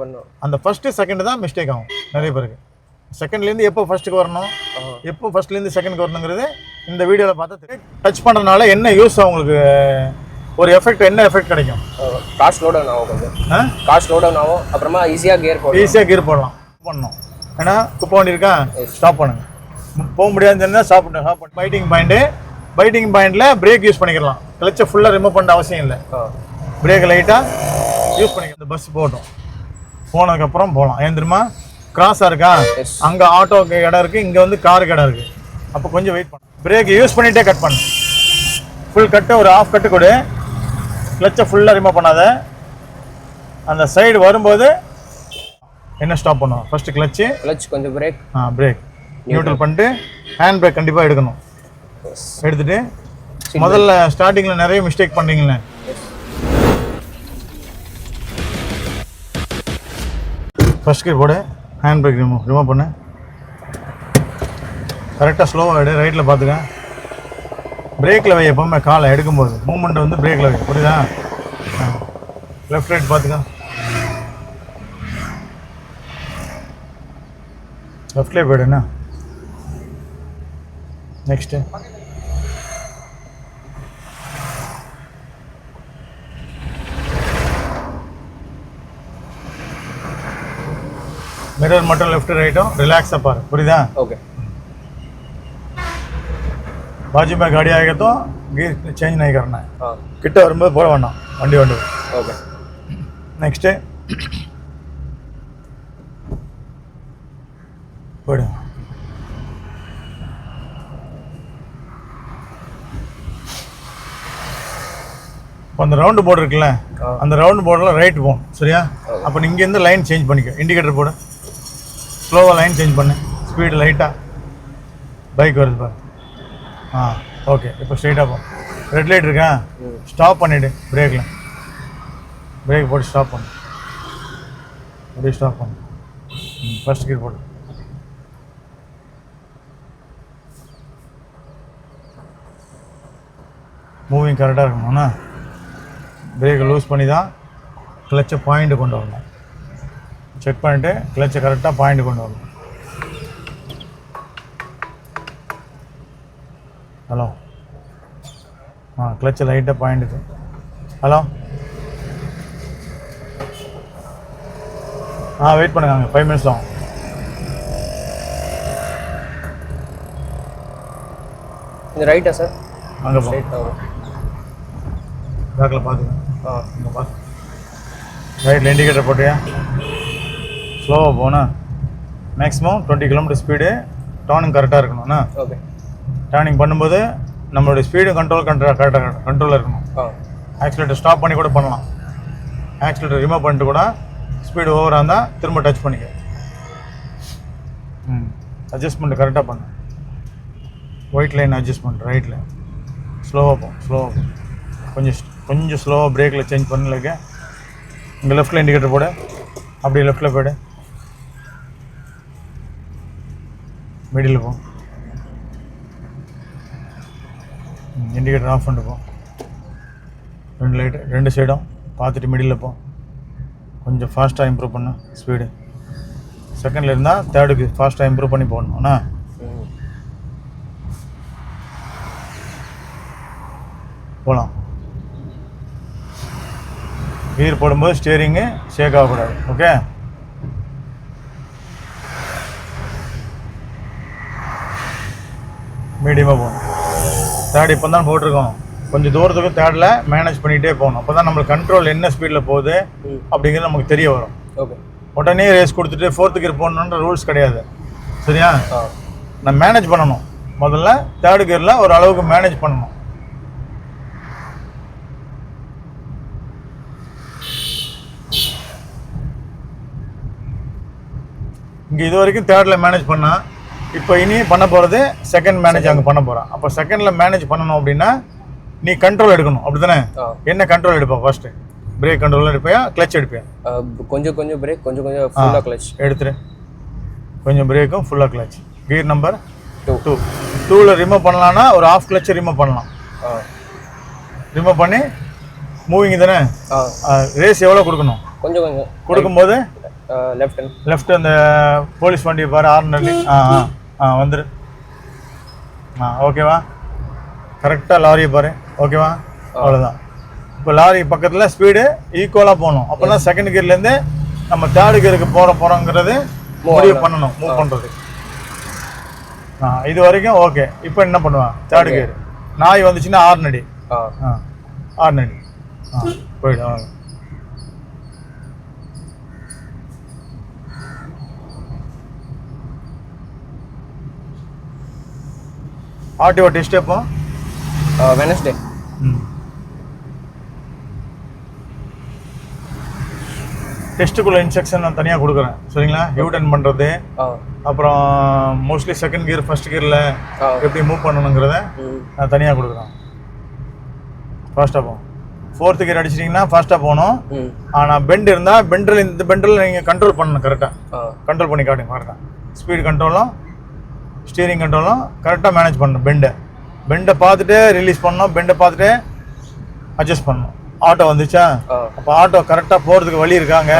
பண்ணும் அந்த first second தான் மிஸ்டேக் ஆகும் நிறைய பேருக்கு. செகண்ட்லேருந்து எப்போ ஃபஸ்ட்டுக்கு வரணும்? எப்போ ஃபஸ்ட்லேருந்து செகண்டுக்கு வரணுங்கிறது இந்த வீடியோவில் பார்த்தா டச் பண்ணுறதுனால என்ன யூஸ் அவங்களுக்கு ஒரு எஃபெக்ட் என்ன எஃபெக்ட் கிடைக்கும்? காஸ்ட் லோட் டவுன் ஆகும் கொஞ்சம். காஸ்ட் லோட் டவுன் ஆகும். அப்புறமா ஈஸியாக கியர் போடும் ஈஸியாக கீர் போடலாம். பண்ணணும். ஏன்னா குப்பை வண்டி இருக்கா? ஸ்டாப் பண்ணுங்க. போக முடியாதுன்னு தெரிஞ்சா ஸ்டாப் பண்ணு ஸ்டாப் பண்ணு. பைட்டிங் பாயிண்ட்டு பைட்டிங் பாயிண்டில் பிரேக் யூஸ் பண்ணிக்கலாம். கிளச்சை ஃபுல்லாக ரிமூவ் பண்ண அவசியம் இல்லை. பிரேக் லைட்டாக யூஸ் பண்ணிக்கலாம். இந்த பஸ் போகட்டும். போனதுக்கப்புறம் போகலாம். ஏன் தெரியுமா? கிராஸாக இருக்கா. அங்கே ஆட்டோக்கு இடம் இருக்குது இங்கே வந்து காருக்கு இடம் இருக்குது அப்போ கொஞ்சம் வெயிட் பண்ணு. பிரேக் யூஸ் பண்ணிகிட்டே கட் பண்ணு. ஃபுல் கட்டு ஒரு ஆஃப் கட்டு கொடு. கிளச்சை ஃபுல்லாக ரிமூவ் பண்ணாத. அந்த சைடு வரும்போது என்ன ஸ்டாப் பண்ணுவோம் ஃபர்ஸ்ட் கிளச்சு கிளச் கொஞ்சம் பிரேக் ஆ பிரேக் நியூட்ரல் பண்ணிட்டு ஹேண்ட் பிரேக் கண்டிப்பாக எடுக்கணும். எடுத்துட்டு முதல்ல ஸ்டார்டிங்கில் நிறைய மிஸ்டேக் பண்ணீங்களே ஃபர்ஸ்ட் கீர் போடு. ஹேண்ட் பிரேக் ரிமூவ் ரிமூவ் பண்ணு. கரெக்டாக ஸ்லோவாக எடு. ரைட்டில் பார்த்துக்க பிரேக்கில் வை எப்போவுமே காலை எடுக்கும்போது. மூமெண்ட் வந்து பிரேக்கில் வை. புரியுதா? லெஃப்ட் ரைட் பார்த்துக்க லெஃப்ட்லேயே போயிடுண்ணா நெக்ஸ்ட்டு மிரர் மட்டும் லெஃப்ட் ரைட்டும் ரிலாக்ஸாக பாரு. புரியுதா? ஓகே ಬಾಜು ಮೇಲೆ ಗಾಡಿ ಆಗತ್ತೋ ಗೀರ್ ಚೇಂಜ್ ನಾಯಿಕರನ್ನ கிட்ட வரும்போது போட வேண்டாம் வண்டி வண்டி. ஓகே நெக்ஸ்ட்டு போடு. இப்போ அந்த ரவுண்டு போர்டு இருக்குல்ல அந்த ரவுண்டு போர்டில் ரைட் போகணும். சரியா? அப்போ இங்கேருந்து லைன் சேஞ்ச் பண்ணிக்க. இண்டிகேட்டர் போடு. ஸ்லோவாக லைன் சேஞ்ச் பண்ணு. ஸ்பீடு லைட்டாக பைக் வருது பாரு. ஆ ஓகே இப்போ ஸ்ட்ரெயிட்டாக போ. ரெட் லைட் இருக்கா? ஸ்டாப் பண்ணிவிடு பிரேக்கில் பிரேக் போட்டு ஸ்டாப் பண்ணு. அப்படியே ஸ்டாப் பண்ணு. ஃபர்ஸ்ட் கீர் போடு. மூவிங் கரெக்டாக இருக்கணும்னா பிரேக்கை லூஸ் பண்ணி தான் கிளச்சை பாயிண்ட்டு கொண்டு வரணும். செக் பண்ணிவிட்டு கிளச்சை கரெக்டாக பாயிண்ட் கொண்டு வரணும் ஹலோ ஆ கிளச்சை லைட்டாக பாயிண்ட்டுக்கு ஹலோ ஆ வெயிட் பண்ணுங்க ஃபைவ் மினிட்ஸ் ஆகும் இது ரைட்டா சார் அங்கே போ. பேக்கில் பார்த்துங்க ஆ. இங்கே பார்த்து ரைட்டில் இண்டிகேட்டர் போட்டியா? ஸ்லோவாக போனா maximum twenty kilometre speed turning கரெக்டாக இருக்கணும்ண்ணா ஓகே டர்னிங் பண்ணும்போது நம்மளுடைய ஸ்பீடு கண்ட்ரோல் கண்ட்ரோல் கரெக்டாக கண்ட்ரோலில் இருக்கணும். ஆக்சிலேட்டர் ஸ்டாப் பண்ணி கூட பண்ணலாம். ஆக்சிலேட்டர் ரிமூவ் பண்ணிட்டு கூட ஸ்பீடு ஓவராக இருந்தால் திரும்ப டச் பண்ணிக்க. ம். அட்ஜஸ்ட்மெண்ட் கரெக்டாக பண்ணு. White line adjustment right line ஸ்லோவாக போ ஸ்லோவாக போ. கொஞ்சம் கொஞ்சம் ஸ்லோவாக பிரேக்கில் சேஞ்ச் பண்ணலக்க. இங்கே லெஃப்ட்டில் இண்டிகேட்டர் போடு. அப்படியே லெஃப்ட்டில் போய்டு. மிடில் போ. இண்டிகேட்டர் ஆஃப் பண்ணிட்டு போ. ரெண்டு லைட்டு ரெண்டு சைடும் பார்த்துட்டு மிடில் போ. கொஞ்சம் ஃபாஸ்ட்டாக இம்ப்ரூவ் பண்ணு ஸ்பீடு செகண்டில் இருந்தால் தேர்டுக்கு ஃபாஸ்ட்டாக இம்ப்ரூவ் பண்ணி போடணும்ண்ணா ம் போகலாம் கீர் போடும்போது ஸ்டேரிங்கு ஷேக் ஆகக்கூடாது ஓகே மீடியமாக போகணும். தேர்ட் இப்போ தான் போட்டிருக்கோம். கொஞ்சம் தூரத்துக்கு தேர்டில் மேனேஜ் பண்ணிகிட்டே போகணும். அப்போ தான் நம்மளுக்கு கண்ட்ரோல் என்ன ஸ்பீடில் போகுது அப்படிங்கிறது நமக்கு தெரிய வரும். ஓகே. உடனே ரேஸ் கொடுத்துட்டு ஃபோர்த்து கியர் போடணுன்ற ரூல்ஸ் கிடையாது. சரியா? நான் மேனேஜ் பண்ணணும். முதல்ல தேர்டு கியரில் ஒரு அளவுக்கு மேனேஜ் பண்ணணும். இங்கே இது வரைக்கும் தேர்டில் மேனேஜ் பண்ணா இப்போ இனி பண்ண போகிறது செகண்ட் மேனேஜ் அங்கே பண்ண போகிறான் அப்போ செகண்டில் மேனேஜ் பண்ணணும் அப்படின்னா நீ கண்ட்ரோல் எடுக்கணும். அப்படி தானே என்ன கண்ட்ரோல் எடுப்பா ஃபர்ஸ்ட்டு பிரேக் கண்ட்ரோல் எடுப்பியா? கிளச் எடுப்பியா? கொஞ்சம் கொஞ்சம் பிரேக் கொஞ்சம் கொஞ்சம் ஃபுல்லாக கிளச் எடுத்துரு. கொஞ்சம் பிரேக்கும் ஃபுல்லாக clutch gear number two two டூவில் ரிமூவ் பண்ணலான்னா ஒரு ஆஃப் கிளச்சை ரிமூவ் பண்ணலாம். ரிமூவ் பண்ணி மூவிங் தானே? ரேஸ் எவ்வளோ கொடுக்கணும்? கொஞ்சம் கொஞ்சம். கொடுக்கும்போது லெஃப்ட் லெஃப்ட் அந்த போலீஸ் வண்டியை பாரு ஆர்னர்லி ஆ ஆ. ஆ வந்துரு. ஆ ஓகேவா? கரெக்டாக லாரியை பாரு. ஓகேவா? அவ்வளோதான் இப்போ லாரி பக்கத்தில் ஸ்பீடு ஈக்குவலாக போகணும். அப்போ தான் செகண்ட் கியர்லேருந்து நம்ம தேர்டு கியருக்கு போகிற போகிறோங்கிறது முடிவு பண்ணணும் மூவ் பண்ணுறது ஆ இது வரைக்கும் ஓகே இப்போ என்ன பண்ணுவேன்? தேர்டு கியர் நாய் வந்துச்சுன்னா ஆறுநடி ஆ. ஆ ஆறுநடி ஆ போயிடும். ஆர்டிஓ டெஸ்ட் எப்போ வெனஸ்டே டெஸ்ட்டுக்குள்ள இன்ஸ்ட்ரக்ஷன் நான் தனியாக கொடுக்குறேன். சரிங்களா? யூட்டன் பண்ணுறது அப்புறம் மோஸ்ட்லி செகண்ட் கியர் ஃபர்ஸ்ட் கியரில் எப்படி மூவ் பண்ணணுங்கிறத நான் தனியாக கொடுக்குறேன். ஃபாஸ்ட்டாக போகும். ஃபோர்த்து கியர் அடிச்சிட்டிங்கன்னா ஃபாஸ்ட்டாக போகணும். ஆனால் பெண்ட் இருந்தால் பெண்டில் இந்த பெண்டில் நீங்கள் கண்ட்ரோல் பண்ணணும் கரெக்டாக கண்ட்ரோல் பண்ணி காட்டுங்க கரெக்டாக ஸ்பீடு கண்ட்ரோலும் ஸ்டீரிங் கண்ட்ரோலும் கரெக்டாக மேனேஜ் பண்ணணும் பெண்டை பெண்டை பார்த்துட்டு ரிலீஸ் பண்ணணும் பெண்டை பார்த்துட்டு அட்ஜஸ்ட் பண்ணணும். ஆட்டோ வந்துச்சா? அப்போ ஆட்டோ கரெக்டாக போகிறதுக்கு வழி இருக்காங்க.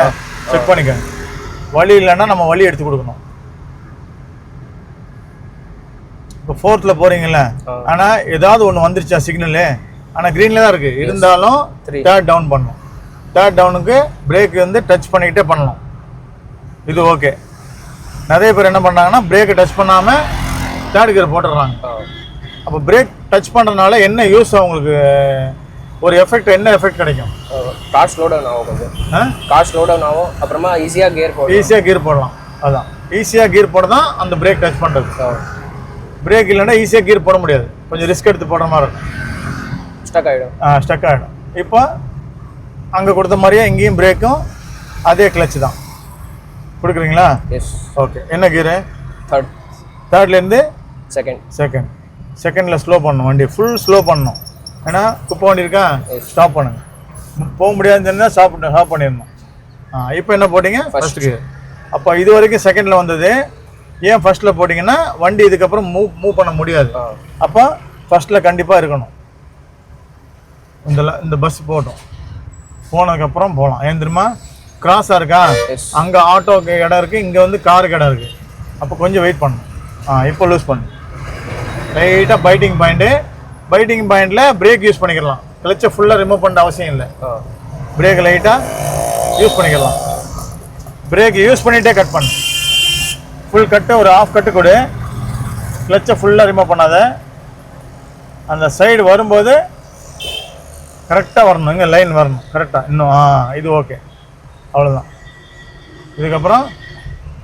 செக் பண்ணிக்கோங்க. வழி இல்லைன்னா நம்ம வழி எடுத்து கொடுக்கணும். இப்போ ஃபோர்த்தில் போகிறீங்கல்ல ஆ. ஆனால் ஏதாவது ஒன்று வந்துருச்சா சிக்னலு ஆனால் க்ரீனில் தான் இருக்குது இருந்தாலும். தேர்ட் டவுன் பண்ணணும். தேர்ட் டவுனுக்கு பிரேக் வந்து டச் பண்ணிக்கிட்டே பண்ணணும். இது ஓகே நிறைய பேர் என்ன பண்ணாங்கன்னா பிரேக்கை டச் பண்ணாமல் தேர்ட் கியர் போட்டுடுறாங்க. ஆ. அப்போ பிரேக் டச் பண்ணுறதுனால என்ன யூஸ் அவங்களுக்கு ஒரு எஃபெக்ட் என்ன எஃபெக்ட் கிடைக்கும்? கார் ஸ்லோ டவுன் ஆகும் கொஞ்சம். ஆ? கார் ஸ்லோ டவுன் ஆகும். அப்புறமா ஈஸியாக கியர் போடும் ஈஸியாக கீர் போடலாம். அதான். ஈஸியாக கீர் போட தான் அந்த பிரேக் டச் பண்ணுறது ஆ. பிரேக் இல்லைன்னா ஈஸியாக கீர் போட முடியாது. கொஞ்சம் ரிஸ்க் எடுத்து போடுற மாதிரி இருக்கும். ஸ்டக் ஆகிடும் ஸ்டக் ஆகிடும் இப்போ அங்கே கொடுத்த மாதிரியே இங்கேயும் பிரேக்கும் அதே கிளச் தான். கொடுக்குறீங்களா? எஸ் ஓகே என்ன கீரு தேர்ட் தேர்ட்லேருந்து செகண்ட் செகண்ட் செகண்டில் ஸ்லோ பண்ணணும். வண்டி ஃபுல் ஸ்லோ பண்ணணும். ஏன்னா குப்பை வண்டி இருக்கா. ஸ்டாப் பண்ணுங்க. போக முடியாதுன்னு சொன்னா ஸ்டாப் ஸ்டாப் பண்ணிடணும். ஆ இப்போ என்ன போட்டீங்க? ஃபர்ஸ்ட் கியர் அப்போ இது வரைக்கும் செகண்டில் வந்தது. ஏன் ஃபர்ஸ்ட்டில் போட்டிங்கன்னா வண்டி இதுக்கப்புறம் மூவ் மூவ் பண்ண முடியாது. அப்போ ஃபர்ஸ்ட்டில் கண்டிப்பாக இருக்கணும். இந்த இந்த பஸ் போட்டோம் போனதுக்கப்புறம் போகலாம். ஏன் தெரியுமா? கிராஸாக இருக்கா. அங்கே ஆட்டோக்கு இடம் இருக்குது இங்கே வந்து காருக்கு இடம் இருக்குது அப்போ கொஞ்சம் வெயிட் பண்ணணும் ஆ இப்போ லூஸ் பண்ணு. லைட்டாக பைட்டிங் பாயிண்ட்டு பைட்டிங் பாயிண்டில் பிரேக் யூஸ் பண்ணிக்கலாம். கிளச்சை ஃபுல்லாக ரிமூவ் பண்ண அவசியம் இல்லை. பிரேக் லைட்டாக யூஸ் பண்ணிக்கலாம். பிரேக் யூஸ் பண்ணிகிட்டே கட் பண்ணு. ஃபுல் கட்டு ஒரு ஆஃப் கட்டு கொடு. கிளச்சை ஃபுல்லாக ரிமூவ் பண்ணாத. அந்த சைடு வரும்போது கரெக்டாக வரணும். இங்கே லைன் வரணும். கரெக்டாக இன்னும் ஆ இது ஓகே அவ்வளோதான் இதுக்கப்புறம்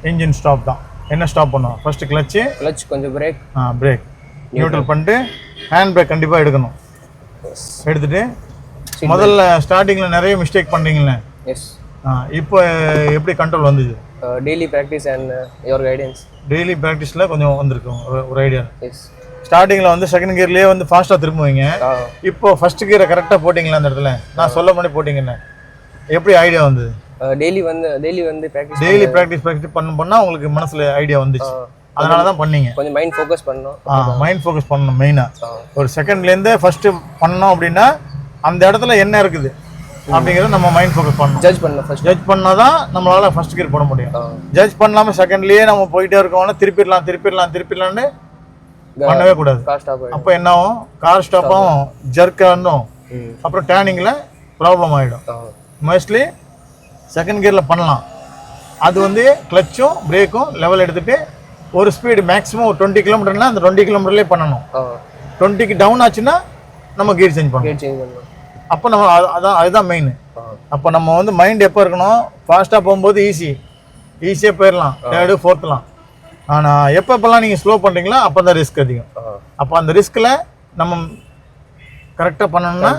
இன்ஜின் ஸ்டாப் தான். என்ன ஸ்டாப் பண்ணுவோம் ஃபஸ்ட்டு கிளச்சு கிளச் கொஞ்சம் பிரேக் ஆ பிரேக் நியூட்ரல் பண்ணிட்டு ஹேண்ட் பிரேக் கண்டிப்பாக எடுக்கணும். எடுத்துட்டு முதல்ல ஸ்டார்டிங்கில் நிறைய மிஸ்டேக் பண்ணுறீங்களே எஸ் இப்போ எப்படி கண்ட்ரோல் வந்துச்சு? Daily practice and your guidance daily ப்ராக்டிஸில் கொஞ்சம் வந்திருக்கும் ஒரு- ஒரு ஐடியா எஸ் ஸ்டார்டிங்கில் வந்து செகண்ட் கியர்லேயே வந்து ஃபாஸ்ட்டாக திரும்புவீங்க ஆ. இப்போ ஃபர்ஸ்ட் கியரை கரெக்டாக போட்டிங்களா அந்த இடத்துல? நான் சொல்ல பண்ணி போட்டிங்கன்னு. எப்படி ஐடியா வந்தது? டெய்லி வந்து டெய்லி வந்து ப்ராக்டிஸ் டெய்லி ப்ராக்டிஸ் ப்ராக்டிஸ் பண்ண பண்ணால் உங்களுக்கு மனசில் ஐடியா வந்துச்சு. அதனால தான் பண்ணீங்க. கொஞ்சம் மைண்ட் ஃபோக்கஸ் பண்ணணும். மைண்ட் ஃபோக்கஸ் பண்ணணும் மெயினாக ஆ. ஒரு செகண்ட்லேருந்து ஃபஸ்ட்டு பண்ணோம் அப்படின்னா அந்த இடத்துல என்ன இருக்குது அப்படிங்கிறத நம்ம மைண்ட் ஃபோக்கஸ் பண்ணணும். ஜட்ஜ் பண்ணணும் ஃபர்ஸ்ட் ஜட்ஜ் பண்ணால் தான் நம்மளால ஃபர்ஸ்ட் கியர் போட முடியும். ஜட்ஜ் பண்ணாமல் செகண்ட்லேயே நம்ம போயிட்டே இருக்கோம்னா திருப்பிடலாம் திருப்பிடலாம் திருப்பிடலான்னு பண்ணவே கூடாது. அப்போ என்ன ஆகும்? கார் ஸ்டாப்பும் ஜர்க் ஆகணும். ம். அப்புறம் டேர்னிங்கில் ப்ராப்ளம் ஆகிடும் மோஸ்ட்லி செகண்ட் கியரில் பண்ணலாம். அது வந்து கிளச்சும் பிரேக்கும் லெவல் எடுத்துகிட்டு ஒரு ஸ்பீடு மேக்ஸிமம் ஒரு டுவெண்ட்டி கிலோமீட்டர்னா அந்த டுவெண்ட்டி கிலோமீட்டர்லேயே பண்ணணும். டுவெண்ட்டிக்கு டவுன் ஆச்சுன்னா நம்ம கியர் சேஞ்ச் பண்ணணும். அப்போ நம்ம அது- அதான் அதுதான் மெயின் அப்போ நம்ம வந்து மைண்ட் எப்போ இருக்கணும்? ஃபாஸ்ட்டாக போகும்போது ஈஸி ஈஸியாக போயிடலாம் தேர்டு ஃபோர்த்லாம் ஆனால் எப்போ எப்போல்லாம் நீங்கள் ஸ்லோ பண்ணுறீங்களோ அப்போ தான் ரிஸ்க் அதிகம். அப்போ அந்த ரிஸ்கில் நம்ம கரெக்டாக பண்ணணும்னா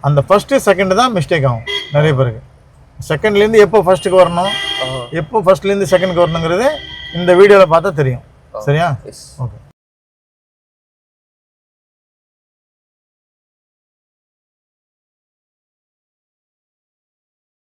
அந்த ஃபஸ்ட்டு செகண்டு தான் மிஸ்டேக் ஆகும். நிறைய பேருக்கு. செகண்ட்லேருந்து எப்போ ஃபர்ஸ்ட்டுக்கு வரணும்? எப்போ ஃபர்ஸ்ட்லேருந்து செகண்டுக்கு வரணுங்கிறது இந்த வீடியோவில் பார்த்தா தெரியும். சரியா? ஓகே